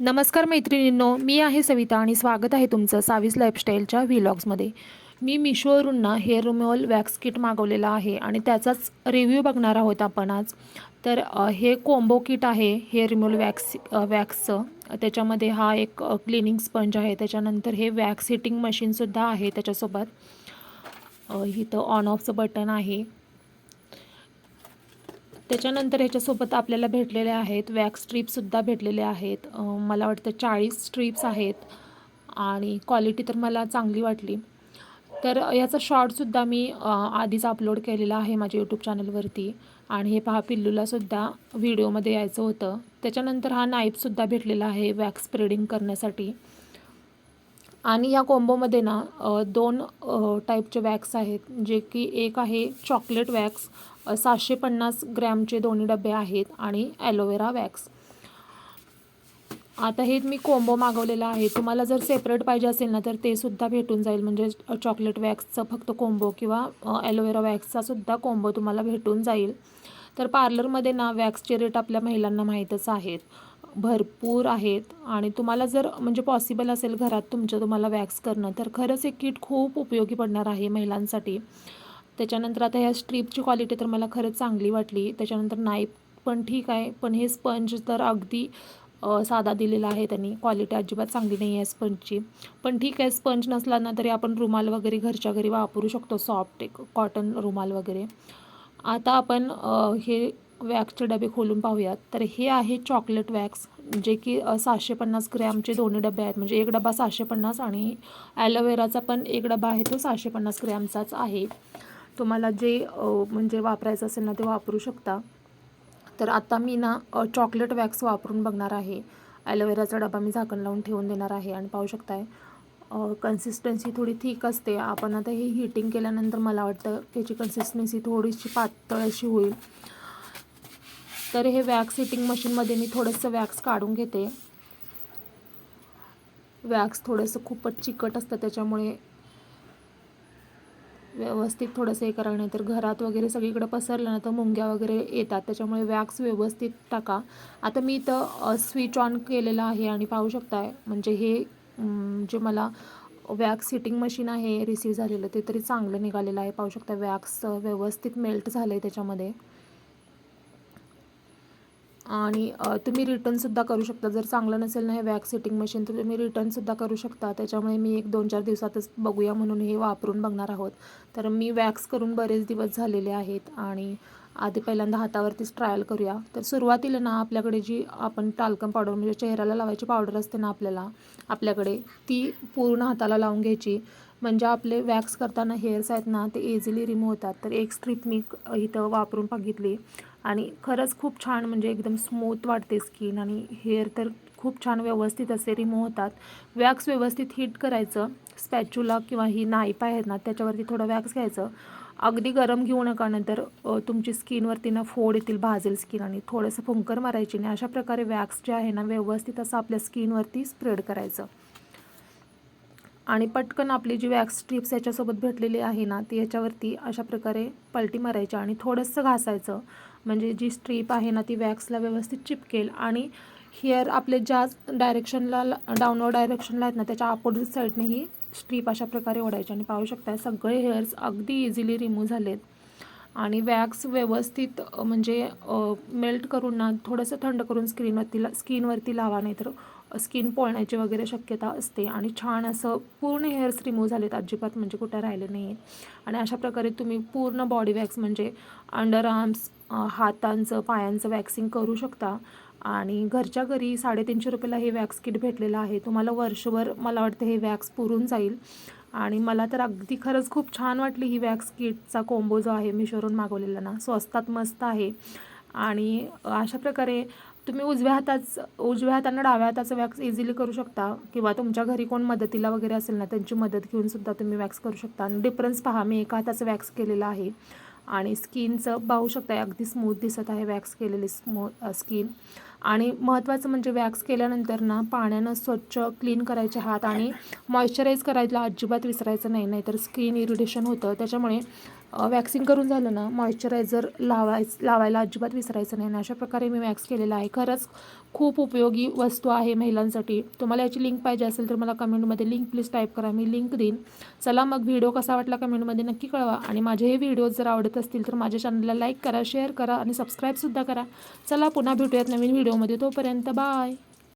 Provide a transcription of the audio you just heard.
नमस्कार मैत्रिणींनो मी आहे सविता आणि स्वागत आहे तुमचं सावीस लाईफस्टाईलच्या व्हिलॉग्समध्ये मी मिशोवरून ना हेअर रिमूव्हल वॅक्स किट मागवलेला आहे आणि त्याचाच रिव्ह्यू बघणार आहोत आपण आज. तर हे कोंबो किट आहे हेअर रिमूव्हल वॅक्स वॅक्सचं त्याच्यामध्ये हा एक क्लिनिंग स्पंज आहे. त्याच्यानंतर हे वॅक्स हिटिंग मशीनसुद्धा आहे त्याच्यासोबत. इथं ऑन ऑफचं बटन आहे. त्याच्यानंतर ह्याच्यासोबत आपल्याला भेटलेले आहेत वॅक्स स्ट्रीपसुद्धा भेटलेले आहेत. मला वाटतं चाळीस स्ट्रीप्स आहेत आणि क्वालिटी तर मला चांगली वाटली. तर याचा शॉर्टसुद्धा मी आधीच अपलोड केलेला आहे माझ्या यूट्यूब चॅनलवरती आणि हे पहा पिल्लूलासुद्धा व्हिडिओमध्ये यायचं होतं. त्याच्यानंतर हा नाईफसुद्धा भेटलेला आहे वॅक्स स्प्रेडिंग करण्यासाठी. आणि या कोंबोमध्ये ना दोन टाईपचे वॅक्स आहेत जे की एक आहे चॉकलेट वॅक्स सहाशे सातशे पन्नास ग्रॅमचे दोन्ही डबे आहेत आणि ॲलोवेरा वॅक्स. आता हे मी कोंबो मागवलेला आहे. तुम्हाला जर सेपरेट पाहिजे असेल ना तर ते सुद्धा भेटून जाईल. म्हणजे चॉकलेट वॅक्सचं फक्त कोंबो किंवा ॲलोवेरा वॅक्सचा सुद्धा कोंबो तुम्हाला भेटून जाईल. तर पार्लरमध्ये ना वॅक्सचे रेट आपल्या महिलांना माहीतच आहेत. भरपूर आहेत. आणि तुम्हाला जर म्हणजे पॉसिबल असेल घरात तुमचं तुम्हाला वॅक्स करणं तर खरंच हे किट खूप उपयोगी पडणार आहे महिलांसाठी. त्याच्यानंतर आता ह्या स्ट्रीपची क्वालिटी तर मला खरंच चांगली वाटली. त्याच्यानंतर नाईफ पण ठीक आहे. पण हे स्पंज तर अगदी साधा दिलेला आहे त्यांनी. क्वालिटी अजिबात चांगली नाही आहे स्पंजची पण ठीक आहे स्पंज नसला ना तरी आपण रुमाल वगैरे घरच्या घरी वापरू शकतो. सॉफ्ट एक कॉटन रुमाल वगैरे. आता आपण हे वॅक्सचे डबे खोलून पाहूयात. तर हे आहे चॉकलेट वॅक्स जे की सहाशे पन्नास ग्रॅमचे दोन्ही डबे आहेत. म्हणजे एक डबा सहाशे पन्नास आणि ॲलोवेराचा पण एक डबा आहे तो सहाशे पन्नास ग्रॅमचाच आहे. तुम्हाला जे म्हणजे वापरायचं असेल ना ते वापरू शकता. तर आता मी ना चॉकलेट वॅक्स वापरून बघणार आहे. ॲलोवेराचा डबा मी झाकण लावून ठेवून देणार आहे आणि पाहू शकताय. कन्सिस्टन्सी थोडी थिक असते. आपण आता हे हिटिंग केल्यानंतर मला वाटतं त्याची कन्सिस्टन्सी थोडीशी पातळ अशी होईल. तर हे वॅक्स हिटिंग मशीनमध्ये मी थोडंसं वॅक्स काढून घेते. वॅक्स थोडंसं खूपच चिकट असतं त्याच्यामुळे व्यवस्थित थोडंसं हे करा नाही तर घरात वगैरे सगळीकडे पसरलं ना तर मुंग्या वगैरे येतात. त्याच्यामुळे वॅक्स व्यवस्थित टाका. आता मी इथं स्विच ऑन केलेलं आहे आणि पाहू शकताय म्हणजे हे जे मला वॅक्स हिटिंग मशीन आहे रिसीव झालेलं ते तरी चांगलं निघालेलं आहे. पाहू शकता वॅक्स व्यवस्थित मेल्ट झालं आहे त्याच्यामध्ये. आणि तुम्ही रिटर्नसुद्धा करू शकता. जर चांगलं नसेल ना हे वॅक्स सेटिंग मशीन तर तुम्ही रिटर्नसुद्धा करू शकता. त्याच्यामुळे मी एक दोन चार दिवसातच बघूया म्हणून हे वापरून बघणार आहोत. तर मी वॅक्स करून बरेच दिवस झालेले आहेत आणि आधी पहिल्यांदा हातावरतीच ट्रायल करूया. तर सुरुवातीला ना आपल्याकडे जी आपण टाल्कम पावडर म्हणजे चेहऱ्याला लावायची पावडर असते ना आपल्याला आपल्याकडे ती पूर्ण हाताला लावून घ्यायची. म्हणजे आपले वॅक्स करताना हेअर्स आहेत ना ते इझिली रिमूव्ह होतात. तर एक स्ट्रीप मी इथं वापरून बघितली. आणि खरंच खूप छान म्हणजे एकदम स्मूथ वाटते स्किन आणि हेअर तर खूप छान व्यवस्थित असे रिमूव्ह होतात. वॅक्स व्यवस्थित हिट करायचं. स्पॅच्युला किंवा ही नाईप आहेत ना त्याच्यावरती थोडं वॅक्स घ्यायचं. अगदी गरम घेऊ नका नंतर तुमची स्किनवरती ना फोड येतील भाजेल स्किन आणि थोडंसं फुंकर मारायची नाही. अशा प्रकारे वॅक्स जे आहे ना व्यवस्थित असं आपल्या स्किनवरती स्प्रेड करायचं. आणि पटकन आपली जी वॅक्स स्ट्रिप्स याच्यासोबत भेटलेली आहे ना ती याच्यावरती अशा प्रकारे पलटी मारायची आणि थोडंसं घासायचं. म्हणजे जी स्ट्रीप आहे ना ती वॅक्सला व्यवस्थित चिपकेल. आणि हेअर आपले ज्या डायरेक्शनला डाऊनवर्ड डायरेक्शनला आहेत ना त्याच्या अपोजिट साईडने ही स्ट्रीप अशा प्रकारे ओढायची. आणि पाहू शकता सगळे हेअर्स अगदी इझिली रिमूव्ह झालेत. आणि वॅक्स व्यवस्थित म्हणजे मेल्ट करून ना थोडंसं थंड करून स्क्रीनवरती ला स्किनवरती लावा नाही तर स्किन पोळण्याची वगैरे शक्यता असते. आणि छान असं पूर्ण हेअर्स रिमूव्ह झालेत अजिबात म्हणजे कुठं राहिले नाही आहेत आणि अशा प्रकारे तुम्ही पूर्ण बॉडी वॅक्स म्हणजे अंडर आर्म्स हातांचं पायांचं वॅक्सिंग करू शकता. आणि घरच्या घरी साडेतीनशे रुपयाला हे वॅक्स किट भेटलेलं आहे. तुम्हाला वर्षभर मला वाटतं हे वॅक्स पुरून जाईल. आणि मला तर अगदी खरंच खूप छान वाटली ही वॅक्स किटचा कोंबो जो आहे मिशोरून मागवलेला ना. स्वस्तात मस्त आहे. आणि अशा प्रकारे तुम्ही उजव्या हाताच उजव्या हातानं डाव्या हाताचं वॅक्स इझिली करू शकता. किंवा तुमच्या घरी कोण मदतीला वगैरे असेल ना त्यांची मदत घेऊन सुद्धा तुम्ही वॅक्स करू शकता. आणि डिफरन्स पहा मी एका हाताचं वॅक्स केलेलं आहे. आणि स्किनचं पाहू शकता अगदी स्मूथ दिसत आहे वॅक्स केलेली स्मू स्किन आणि महत्त्वाचं म्हणजे वॅक्स केल्यानंतर ना पाण्यानं स्वच्छ क्लीन करायचे हात आणि मॉइश्चराईज करायला अजिबात विसरायचं नाही नाहीतर स्किन इरिटेशन होतं. त्याच्यामुळे वॅक्सिंग करून झालं ना मॉइश्चरायझर लावायच लावायला अजिबात विसरायचं नाही. आणि अशा प्रकारे मी वॅक्स केलेला आहे. खरंच खूप उपयोगी वस्तू आहे महिलांसाठी. तुम्हाला याची लिंक पाहिजे असेल तर मला कमेंटमध्ये लिंक प्लीज टाईप करा. मी लिंक देईन. चला मग व्हिडिओ कसा वाटला कमेंटमध्ये नक्की कळवा. आणि माझे हे व्हिडिओज जर आवडत असतील तर माझ्या चॅनलला लाईक करा शेअर करा आणि सबस्क्राईबसुद्धा करा. चला पुन्हा भेटूयात नवीन व्हिडिओमध्ये तोपर्यंत बाय